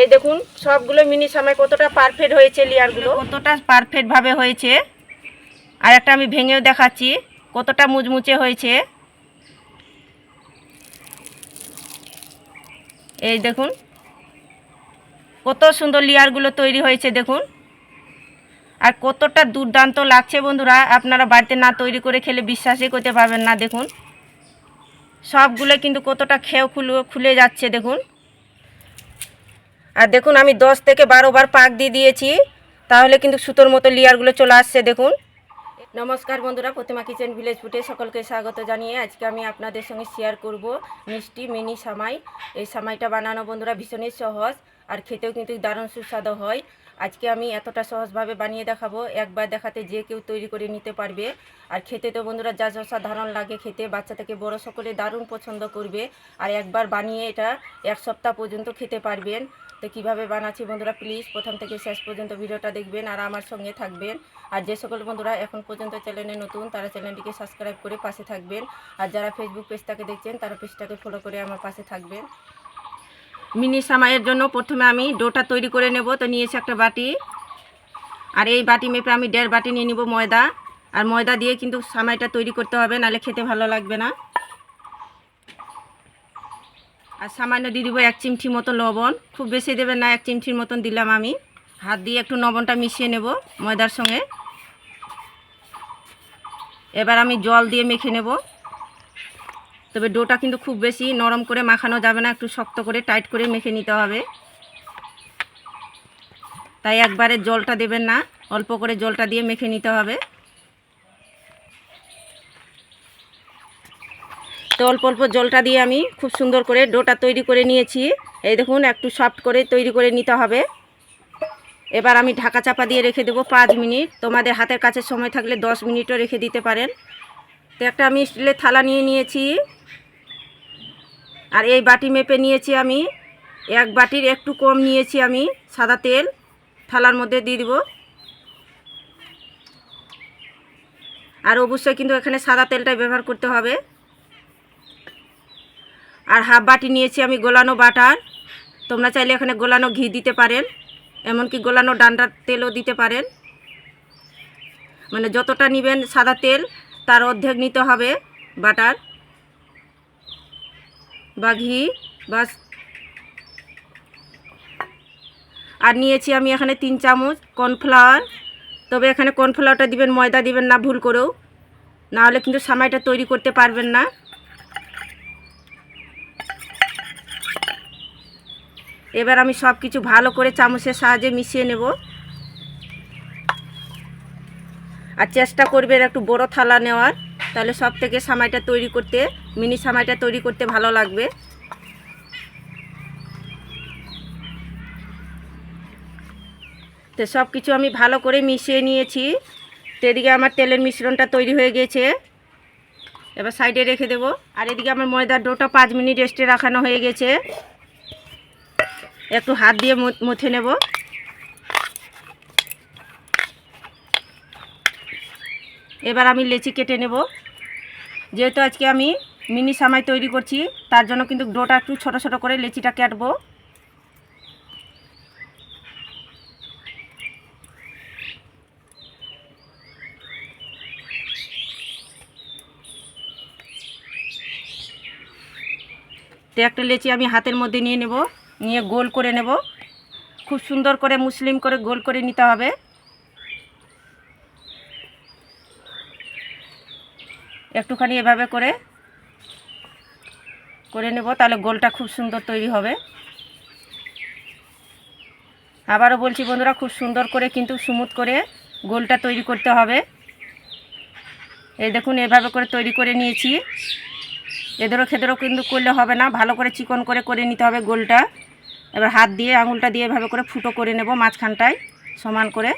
এই দেখুন, সবগুলো মিনি সামাই কতটা পারফেক্ট হয়েছে লেয়ারগুলো কতটা পারফেক্ট ভাবে হয়েছে। আর একটা আমি ভেঙেও দেখাচ্ছি, কতটা মুচমুচে হয়েছে। এই দেখুন, কত সুন্দর লেয়ারগুলো তৈরি হয়েছে, দেখুন। আর কতটা দুর্দান্ত লাগছে বন্ধুরা, আপনারা বাড়িতে না তৈরি করে খেলে বিশ্বাসই করতে পারবেন না, দেখুন। সবগুলো কিন্তু কতটা খেয়েও খুলে খুলে যাচ্ছে, দেখুন। আর দেখুন, আমি দশ থেকে বারো বার পাক দিয়ে দিয়েছি। তাহলে কিন্তু সুতোর মতো লেয়ারগুলো চলে আসছে, দেখুন। নমস্কার বন্ধুরা, প্রতিমা কিচেন ভিলেজ ফুটে সকলকে স্বাগত জানিয়ে আজকে আমি আপনাদের সঙ্গে শেয়ার করব মিষ্টি মিনি সামাই। এই সামাইটা বানানো বন্ধুরা ভীষণই সহজ আর খেতেও কিন্তু দারুণ সুস্বাদু হয়। আজকে আমি এতটা সহজভাবে বানিয়ে দেখাবো, একবার দেখাতে যে কেউ তৈরি করে নিতে পারবে। আর খেতে তো বন্ধুরা যা যা সাধারণ লাগে খেতে, বাচ্চা থেকে বড় সকলে দারুণ পছন্দ করবে। আর একবার বানিয়ে এটা এক সপ্তাহ পর্যন্ত খেতে পারবেন। তো কীভাবে বানাচ্ছি বন্ধুরা, প্লিজ প্রথম থেকে শেষ পর্যন্ত ভিডিওটা দেখবেন আর আমার সঙ্গে থাকবেন। আর যে সকল বন্ধুরা এখন পর্যন্ত চ্যানেলে নতুন, তারা চ্যানেলটিকে সাবস্ক্রাইব করে পাশে থাকবেন। আর যারা ফেসবুক পেজটাকে দেখছেন, তারা পেজটাকে ফলো করে আমার পাশে থাকবেন। মিনি সামাইয়ের জন্য প্রথমে আমি ডোটা তৈরি করে নেব। তো নিয়েছি একটা বাটি। আর এই বাটি মেপে আমি দেড় বাটি নিয়ে নিব ময়দা। আর ময়দা দিয়ে কিন্তু সামাইটা তৈরি করতে হবে, নাহলে খেতে ভালো লাগবে না। আর সামান্য দিয়ে দিব এক চিমটি মতো লবণ। খুব বেশি দেবেন না, এক চিমঠির মতন দিলাম আমি। হাত দিয়ে একটু লবণটা মিশিয়ে নেব ময়দার সঙ্গে। এবার আমি জল দিয়ে মেখে নেব। তবে ডোটা কিন্তু খুব বেশি, নরম করে মাখানো যাবে না, একটু শক্ত করে, টাইট করে মেখে নিতে হবে। তাই একবারে জলটা দেবেন না, অল্প করে জলটা দিয়ে মেখে নিতে হবে। তো অল্প অল্প জলটা দিয়ে আমি খুব সুন্দর করে ডোটা তৈরি করে নিয়েছি। এই দেখুন, একটু সফট করে তৈরি করে নিতে হবে। এবার আমি ঢাকা চাপা দিয়ে রেখে দেবো পাঁচ মিনিট। তোমাদের হাতের কাছে সময় থাকলে দশ মিনিটও রেখে দিতে পারেন। তো একটা আমি স্টিলের থালা নিয়ে নিয়েছি। আর এই বাটি মেপে নিয়েছি আমি। এক বাটির একটু কম নিয়েছি আমি। সাদা তেল থালার মধ্যে দিয়ে দিব। আর অবশ্যই কিন্তু এখানে সাদা তেলটাই ব্যবহার করতে হবে। আর হাফ বাটি নিয়েছি আমি গোলানো বাটার। তোমরা চাইলে এখানে গোলানো ঘি দিতে পারেন, এমনকি গোলানো ডান্ডার তেলও দিতে পারেন। মানে যতটা নেবেন সাদা তেল, তার অর্ধেক নিতে হবে বাটার। বা ঘি, বাস। আর নিয়েছি আমি এখানে তিন চামচ কর্নফ্লাওয়ার। তবে এখানে কর্নফ্লাওয়ারটা দিবেন, ময়দা দিবেন না, ভুল করেও। নাহলে কিন্তু সামাইটা তৈরি করতে পারবেন না। এবার আমি সব কিছু ভালো করে চামচের সাহায্যে মিশিয়ে নেব। আর চেষ্টা করবেন একটু বড় থালা নেওয়ার, তাহলে সব থেকে সামাইটা তৈরি করতে। মিনি সামাইটা তৈরি করতে ভালো লাগবে। তো সব কিছু আমি ভালো করে মিশিয়ে নিয়েছি। তো এদিকে আমার তেলের মিশ্রণটা তৈরি হয়ে গেছে। এবার সাইডে রেখে দেবো। আর এদিকে আমার ময়দার ডোটা পাঁচ মিনিট রেস্টে রাখানো হয়ে গেছে। একটু হাত দিয়ে মুছে নেব। এবার আমি লেচি কেটে নেব। যেহেতু আজকে আমি মিনি সামাই তৈরি করছি, তার জন্য কিন্তু ডোটা একটু ছোট ছোট করে লেচিটা কাটবো। তো একটা লেচি আমি হাতের মধ্যে নিয়ে নেব, নিয়ে গোল করে নেব। খুব সুন্দর করে মুসলিম করে গোল করে নিতে হবে। একটুখানি এভাবে করে করে নেব, তাহলে গোলটা খুব সুন্দর তৈরি হবে। আবারও বলছি বন্ধুরা, খুব সুন্দর করে কিন্তু স্মুথ করে গোলটা তৈরি করতে হবে। এই দেখুন, এভাবে করে তৈরি করে নিয়েছি। এদেরও খেদেরও কিন্তু করলে হবে না, ভালো করে চিকন করে করে নিতে হবে গোলটা। এবার হাত দিয়ে, আঙুলটা দিয়ে এভাবে করে ফুটো করে নেব মাঝখানটায়, সমান করে।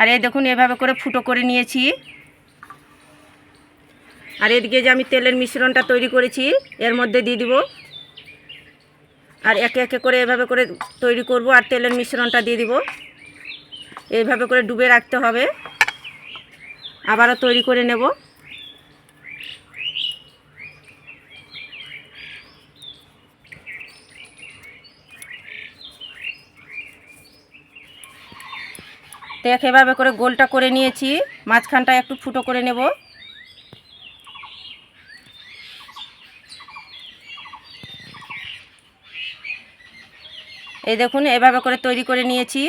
আর এই দেখুন, এভাবে করে ফুটো করে নিয়েছি। আর এদিকে যে আমি তেলের মিশ্রণটা তৈরি করেছি, এর মধ্যে দিয়ে দিব। আর একে একে করে এভাবে করে তৈরি করব আর তেলের মিশ্রণটা দিয়ে দিব। এইভাবে করে ডুবে রাখতে হবে। আবারও তৈরি করে নেব। তো এক এভাবে করে গোলটা করে নিয়েছি। মাঝখানটা একটু ফুটো করে নেব। এই দেখুন, এভাবে করে তৈরি করে নিয়েছি।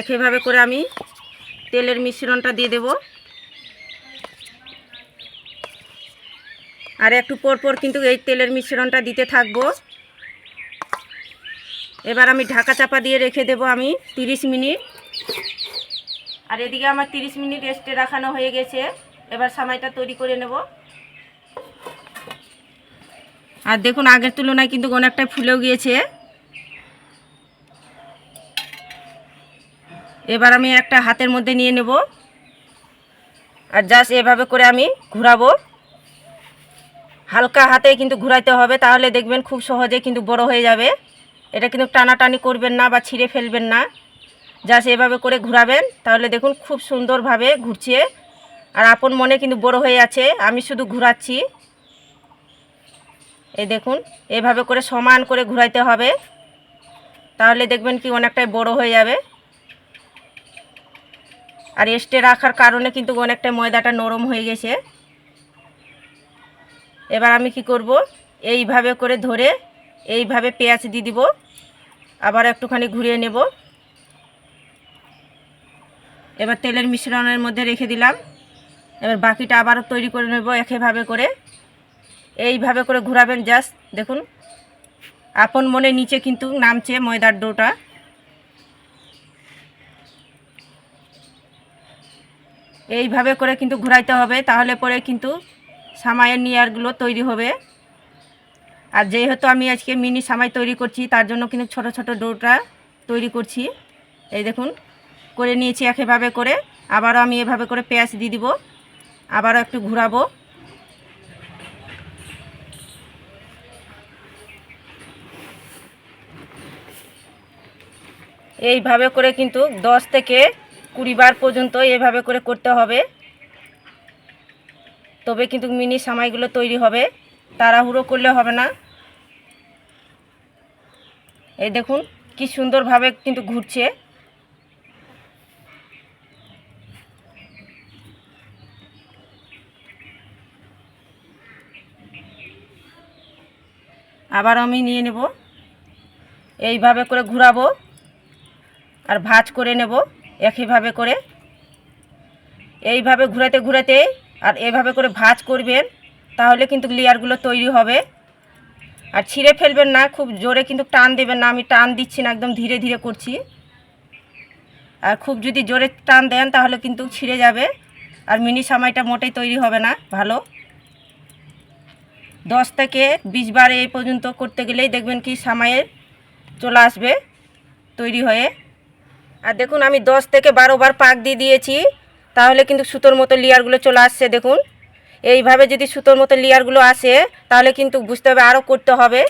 একইভাবে করে আমি তেলের মিশ্রণটা দিয়ে দেব। আর একটু পর পর কিন্তু এই তেলের মিশ্রণটা দিতে থাকব। এবার আমি ঢাকা চাপা দিয়ে রেখে দেব আমি 30 মিনিট। আর এদিকে আমার 30 মিনিট রেস্টে রাখানো হয়ে গেছে। এবার সামাইটা তৈরি করে নেব। আর দেখুন, আগের তুলনায় কিন্তু অনেকটা ফুলেও গিয়েছে। এবার আমি একটা হাতের মধ্যে নিয়ে নেব। আর জাস্ট এভাবে করে আমি ঘোরাবো। হালকা হাতে কিন্তু ঘুরাইতে হবে, তাহলে দেখবেন খুব সহজে কিন্তু বড় হয়ে যাবে। এটা কিন্তু টানাটানি করবেন না বা ছিঁড়ে ফেলবেন না। জাস্ট এভাবে করে ঘুরাবেন, তাহলে দেখুন খুব সুন্দরভাবে ঘুরছে। আর আপন মনে কিন্তু বড় হয়ে আছে, আমি শুধু ঘুরাচ্ছি। এই দেখুন, এভাবে করে সমান করে ঘুরাইতে হবে। তাহলে দেখবেন কি অনেকটাই বড় হয়ে যাবে। আর এস্টে রাখার কারণে কিন্তু অনেকটা ময়দাটা নরম হয়ে গেছে। এবার আমি কি করব? এইভাবে করে ধরে এইভাবে পেঁয়াজ দিয়ে দিব। আবার একটুখানি ঘুরিয়ে নেব। এবার তেলের মিশ্রণের মধ্যে রেখে দিলাম। এবার বাকিটা আবারও তৈরি করে নেব একইভাবে করে। এইভাবে করে ঘুরাবেন জাস্ট, দেখুন। আপন মনে নিচে কিন্তু নামছে ময়দার ডোটা। এইভাবে করে কিন্তু ঘুরাইতে হবে, তাহলে পরে কিন্তু সামাইয়ের নিয়ারগুলো তৈরি হবে। আর যেহেতু আমি আজকে মিনি সামাই তৈরি করছি, তার জন্য কিন্তু ছোট ছোট ডোটা তৈরি করছি। এই দেখুন, করে নিয়েছি একইভাবে করে। আবারও আমি এভাবে করে পেঁয়াজ দিয়ে দিব। আবারও একটু ঘুরাবো। এইভাবে করে কিন্তু দশ থেকে কুড়ি বার পর্যন্ত এভাবে করে করতে হবে। তবে কিন্তু মিনি সামাইগুলো তৈরি হবে। তাড়াহুড়ো করলে হবে না। এই দেখুন, কি সুন্দরভাবে কিন্তু ঘুরছে। আবার আমি নিয়ে নেব। এইভাবে করে ঘুরাবো আর ভাজ করে নেব একইভাবে করে। এইভাবে ঘুরাতে ঘুরাতে আর এভাবে করে ভাজ করবেন। তাহলে কিন্তু লেয়ারগুলো তৈরি হবে। আর ছিঁড়ে ফেলবেন না, খুব জোরে কিন্তু টান দেবেন না, আমি টান দিচ্ছি না, একদম ধীরে ধীরে করছি। আর খুব যদি জোরে টান দেন তাহলে কিন্তু ছিঁড়ে যাবে। আর মিনি সামাইটা মোটেই তৈরি হবে না, ভালো। দশ থেকে বিশ বার এই পর্যন্ত করতে গেলেই দেখবেন কি সামাইয়ের চলে আসবে তৈরি হয়ে। আর দেখুন আমি দশ থেকে বারো বার পাক দিয়ে দিয়েছি, তাহলে কিন্তু সুতোর মতো লেয়ারগুলো চলে আসছে, দেখুন। এইভাবে যদি সুতোর মতো লেয়ারগুলো আসে, তাহলে কিন্তু বুঝতে হবে আরও করতে হবে।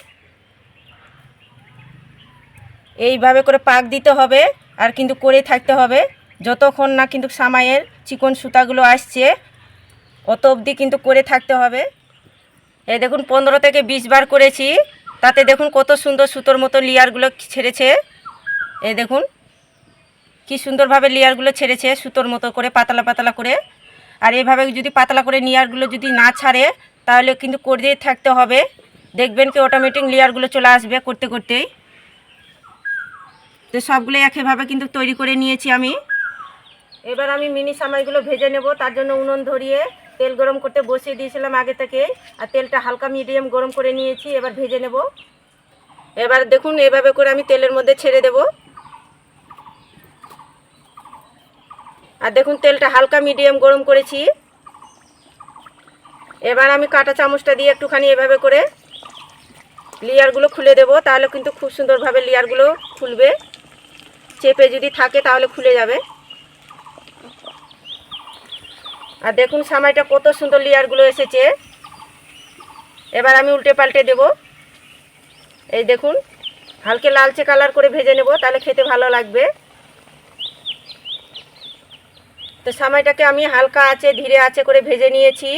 এইভাবে করে পাক দিতে হবে আর কিন্তু করে থাকতে হবে। যতক্ষণ না কিন্তু সামাইয়ের চিকন সুতাগুলো আসছে, অত অবধি কিন্তু করে থাকতে হবে। এই দেখুন, পনেরো থেকে বিশ বার করেছি। তাতে দেখুন কত সুন্দর সুতোর মতো লেয়ারগুলো ছেড়েছে। এই দেখুন, কি সুন্দরভাবে লেয়ারগুলো ছেড়েছে সুতোর মতো করে, পাতলা পাতলা করে। আর এভাবে যদি পাতলা করে লেয়ারগুলো যদি না ছাড়ে, তাহলে কিন্তু করে থাকতে হবে। দেখবেন কি অটোমেটিক লেয়ারগুলো চলে আসবে করতে করতেই। তো সবগুলো একইভাবে কিন্তু তৈরি করে নিয়েছি আমি। এবার আমি মিনি সামাইগুলো ভেজে নেব, তার জন্য উনুন ধরিয়ে তেল গরম করতে বসিয়ে দিয়েছিলাম আগে থেকে। আর তেলটা হালকা মিডিয়াম গরম করে নিয়েছি, এবার ভেজে নেব। এবার দেখুন এভাবে করে আমি তেলের মধ্যে ছেড়ে দেবো। আর দেখুন, তেলটা হালকা মিডিয়াম গরম করেছি। এবার আমি কাঁটা চামচটা দিয়ে একটুখানি এভাবে করে লেয়ারগুলো খুলে দেব, তাহলে কিন্তু খুব সুন্দরভাবে লেয়ারগুলো খুলবে। চেপে যদি থাকে, তাহলে খুলে যাবে। আর দেখুন, সামাইটা কত সুন্দর লেয়ারগুলো এসেছে। এবার আমি উল্টে পাল্টে দেব। এই দেখুন, হালকে লালচে কালার করে ভেজে নেব, তাহলে খেতে ভালো লাগবে। তো সামাইটাকে আমি হালকা আছে ধীরে আছে করে ভেজে নিয়েছি।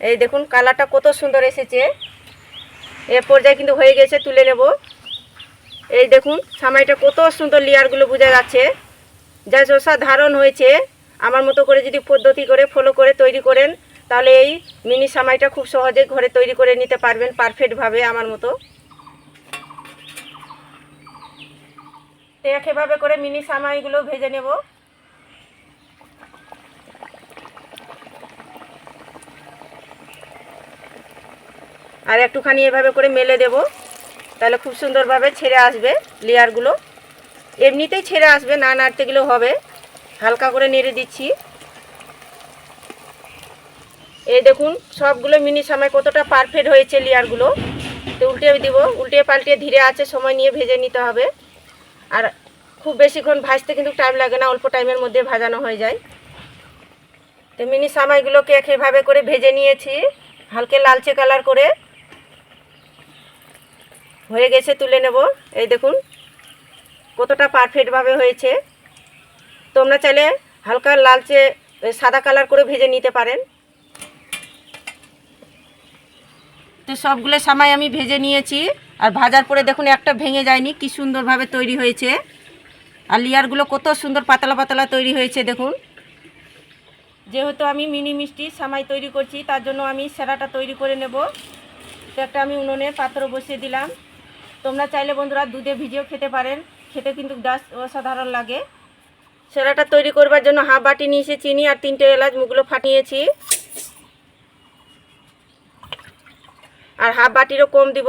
এই দেখুন, কালারটা কত সুন্দর এসেছে। এ পর্যায়ে কিন্তু হয়ে গেছে, তুলে নেব। এই দেখুন, সামাইটা কত সুন্দর লেয়ারগুলো বোঝা যাচ্ছে। যা অসাধারণ হয়েছে। আমার মতো করে যদি পদ্ধতি করে ফলো করে তৈরি করেন, তাহলে এই মিনি সামাইটা খুব সহজে ঘরে তৈরি করে নিতে পারবেন পারফেক্টভাবে আমার মতো। তো একেভাবে করে মিনি সামাইগুলো ভেজে নেব। আর একটুখানি এভাবে করে মেলে দেব, তাহলে খুব সুন্দরভাবে ছেড়ে আসবে লেয়ারগুলো। এমনিতেই ছেড়ে আসবে, না নাড়তে গেলেও হবে। হালকা করে নেড়ে দিচ্ছি। এই দেখুন, সবগুলো মিনি সময় কতটা পারফেক্ট হয়েছে লেয়ারগুলো। তো উল্টে দিব, উল্টে পাল্টে ধীরে আছে, সময় নিয়ে ভেজে নিতে হবে। আর খুব বেশিক্ষণ ভাজতে কিন্তু টাইম লাগে না, অল্প টাইমের মধ্যে ভাজানো হয়ে যায়। তো মিনি সামাইগুলোকে এভাবে করে ভেজে নিয়েছি, হালকে লালচে কালার করে। হয়ে গেছে, তুলে নেব। এই দেখুন, কতটা পারফেক্টভাবে হয়েছে। তোমরা চাইলে হালকা লালচে সাদা কালার করে ভেজে নিতে পারেন। তো সবগুলো সামাই আমি ভেজে নিয়েছি। আর ভাজার পরে দেখুন একটা ভেঙে যায়নি, কি সুন্দরভাবে তৈরি হয়েছে। আর লেয়ারগুলো কত সুন্দর পাতলা পাতলা তৈরি হয়েছে, দেখুন। যেহেতু আমি মিনি মিষ্টি সামাই তৈরি করছি, তার জন্য আমি সেরাটা তৈরি করে নেব। তো একটা আমি উনুনে পাত্র বসিয়ে দিলাম। তোমরা চাইলে বন্ধুরা দুধে ভিজিয়েও খেতে পারেন, খেতে কিন্তু ডাস অসাধারণ লাগে। সেরাটা তৈরি করবার জন্য হাফ বাটি নিয়েছি চিনি আর তিনটে এলাচ, মুগুলো ফাটিয়েছি। আর হাফ বাটিরও কম দিব।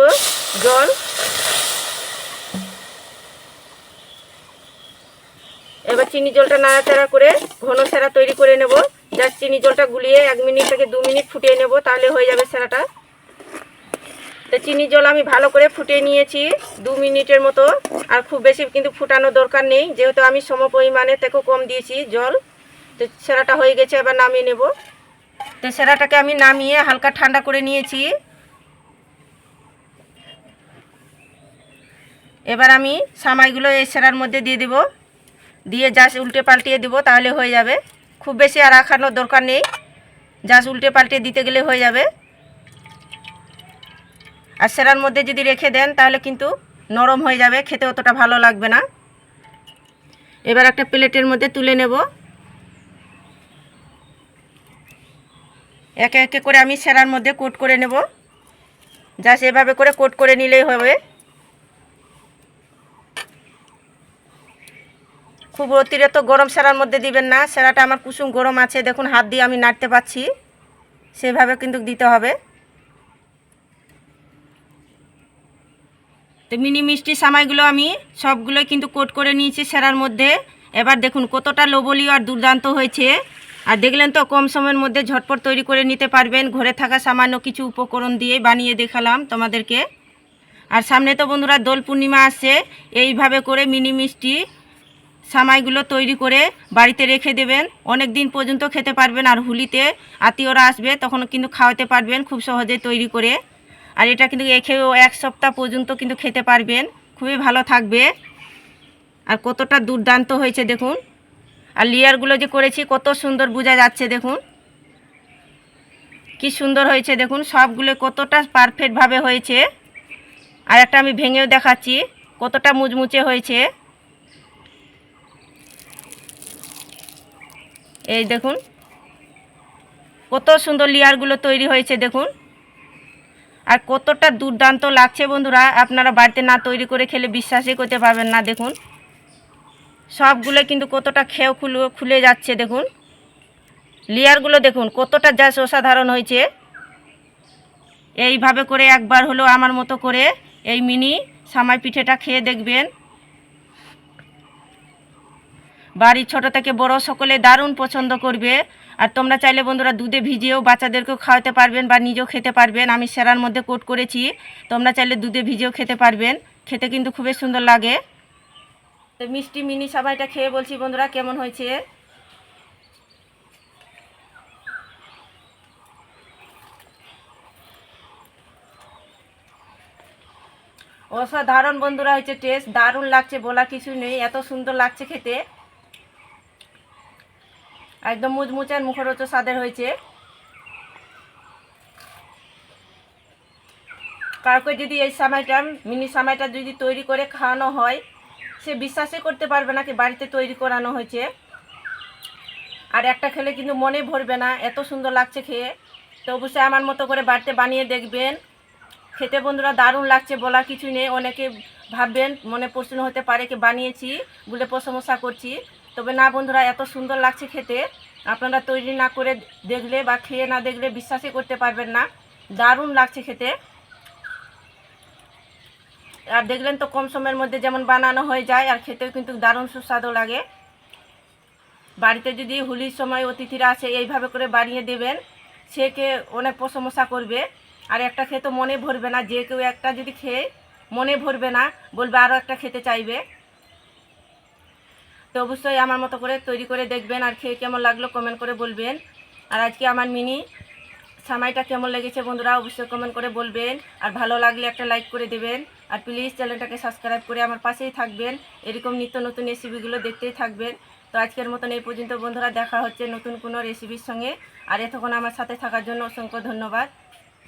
জল। এবার চিনি জলটা নাড়াচাড়া করে ঘন সেরা তৈরি করে নেব। জাস্ট চিনি জলটা গুলিয়ে এক মিনিট থেকে দু মিনিট ফুটিয়ে নেব, তাহলে হয়ে যাবে সেরাটা। তো চিনি জল আমি ভালো করে ফুটিয়ে নিয়েছি দু মিনিটের মতো। আর খুব বেশি কিন্তু ফুটানো দরকার নেই, যেহেতু আমি সম পরিমাণে থেকেও কম দিয়েছি জল। তো সেরাটা হয়ে গেছে, এবার নামিয়ে নেব। তো সেরাটাকে আমি নামিয়ে হালকা ঠান্ডা করে নিয়েছি। এবার আমি সামাইগুলো এই সেরার মধ্যে দিয়ে দেব। দিয়ে জাস্ট উল্টে পাল্টিয়ে দেবো, তাহলে হয়ে যাবে। খুব বেশি আর রাখানোর দরকার নেই। জাস্ট উল্টে পাল্টে দিতে গেলে হয়ে যাবে। আর সেরার মধ্যে যদি রেখে দেন, তাহলে কিন্তু নরম হয়ে যাবে, খেতে অতটা ভালো লাগবে না। এবার একটা প্লেটের মধ্যে তুলে নেব। একে একে করে আমি সেরার মধ্যে কোট করে নেব। জাস্ট এভাবে করে কোট করে নিলেই হবে। খুব অতিরিক্ত গরম সেরার মধ্যে দিবেন না। সেরাটা আমার কুসুম গরম আছে, দেখুন হাত দিয়ে আমি নাড়তে পাচ্ছি। সেভাবে কিন্তু দিতে হবে। তো মিনি মিষ্টি সামাইগুলো আমি সবগুলোই কিন্তু কোট করে নিয়েছি সেরার মধ্যে। এবার দেখুন কতটা লোবলীয় আর দুর্দান্ত হয়েছে। আর দেখলেন তো কম সময়ের মধ্যে ঝটপট তৈরি করে নিতে পারবেন। ঘরে থাকা সামান্য কিছু উপকরণ দিয়ে বানিয়ে দেখালাম তোমাদেরকে। আর সামনে তো বন্ধুরা দোল পূর্ণিমা আসছে, এইভাবে করে মিনি মিষ্টি সামাইগুলো তৈরি করে বাড়িতে রেখে দেবেন। অনেক দিন পর্যন্ত খেতে পারবেন আর হুলিতে আত্মীয়রা আসবে, তখন কিন্তু খাওয়াতে পারবেন খুব সহজে তৈরি করে। আর এটা কিন্তু রেখেও এক সপ্তাহ পর্যন্ত কিন্তু খেতে পারবেন, খুবই ভালো থাকবে। আর কতটা দুর্দান্ত হয়েছে দেখুন। আর লেয়ারগুলো যে করেছি কত সুন্দর বোঝা যাচ্ছে দেখুন। কি সুন্দর হয়েছে দেখুন, সবগুলো কতটা পারফেক্টভাবে হয়েছে। আর একটা আমি ভেঙেও দেখাচ্ছি, কতটা মুচমুচে হয়েছে। এই দেখুন। কত সুন্দর লেয়ারগুলো তৈরি হয়েছে, দেখুন। আর কতটা দুর্দান্ত লাগছে বন্ধুরা, আপনারা বাড়িতে না তৈরি করে খেলে বিশ্বাসই করতে পারবেন না, দেখুন। সবগুলো কিন্তু কতটা খেয়েও খুলে খুলে যাচ্ছে, দেখুন। লেয়ারগুলো দেখুন, কতটা জাস্ট অসাধারণ হয়েছে। এইভাবে করে একবার হলো আমার মতো করে এই মিনি সামাই পিঠেটা খেয়ে দেখবেন। বাড়ির ছোট থেকে বড় সকলে দারুণ পছন্দ করবে। আর তোমরা চাইলে বন্ধুরা দুধে ভিজিয়েও বাচ্চাদেরকেও খাওয়াতে পারবেন বা নিজেও খেতে পারবেন। আমি সেরার মধ্যে কোট করেছি। তোমরা চাইলে দুধে ভিজিয়েও খেতে পারবেন। খেতে কিন্তু খুবই সুন্দর লাগে। তো মিষ্টি মিনি সবাইটা খেয়ে বলছি, বন্ধুরা কেমন হয়েছে? অসাধারণ বন্ধুরা, হয়েছে টেস্ট। দারুণ লাগছে বলা কিছু নেই। এত সুন্দর লাগছে খেতে। একদম মুচমুচে আর মুখরোচ স্বাদের হয়েছে। কাউকে যদি এই সময়টা, মিনি সময়টা যদি তৈরি করে খাওয়ানো হয়, সে বিশ্বাসই করতে পারবে না কি বাড়িতে তৈরি করানো হয়েছে। আর একটা খেলে কিন্তু মনে ভরবে না, এত সুন্দর লাগছে খেয়ে। তো অবশ্যই আমার মতো করে বাড়িতে বানিয়ে দেখবেন। খেতে বন্ধুরা দারুণ লাগছে বলা কিছু নেই, অনেকে ভাববেন মনে প্রশ্ন হতে পারে কি বানিয়েছি, বলে প্রশংসা করছি। তবে না বন্ধুরা, এত সুন্দর লাগছে খেতে। আপনারা তৈরি না করে দেখলে বা খেয়ে না দেখলে বিশ্বাসই করতে পারবেন না। দারুণ লাগছে খেতে। আর দেখলেন তো কম সময়ের মধ্যে যেমন বানানো হয়ে যায়, আর খেতেও কিন্তু দারুণ সুস্বাদু লাগে। বাড়িতে যদি হোলির সময় অতিথিরা আসে, এইভাবে করে বানিয়ে দেবেন, সে কে অনেক প্রশংসা করবে। আর একটা খেয়ে তো মনে ভরবে না, যে কেউ একটা যদি খেয়ে মনে ভরবে না, বলবে আরও একটা খেতে চাইবে। তো অবশ্যই আমার মতো করে তৈরি করে দেখবেন আর খেয়ে কেমন লাগল কমেন্ট করে বলবেন। আর আজকে আমার মিনি সামাইটা কেমন লেগেছে বন্ধুরা অবশ্যই কমেন্ট করে বলবেন। আর ভালো লাগলে একটা লাইক করে দেবেন। আর প্লিজ চ্যানেলটাকে সাবস্ক্রাইব করে আমার পাশেই থাকবেন। এরকম নিত্য নতুন রেসিপিগুলো দেখতেই থাকবেন। তো আজকের মতন এই পর্যন্ত বন্ধুরা দেখা হচ্ছে নতুন কোনো রেসিপির সঙ্গে। আর এতক্ষণ আমার সাথে থাকার জন্য অসংখ্য ধন্যবাদ।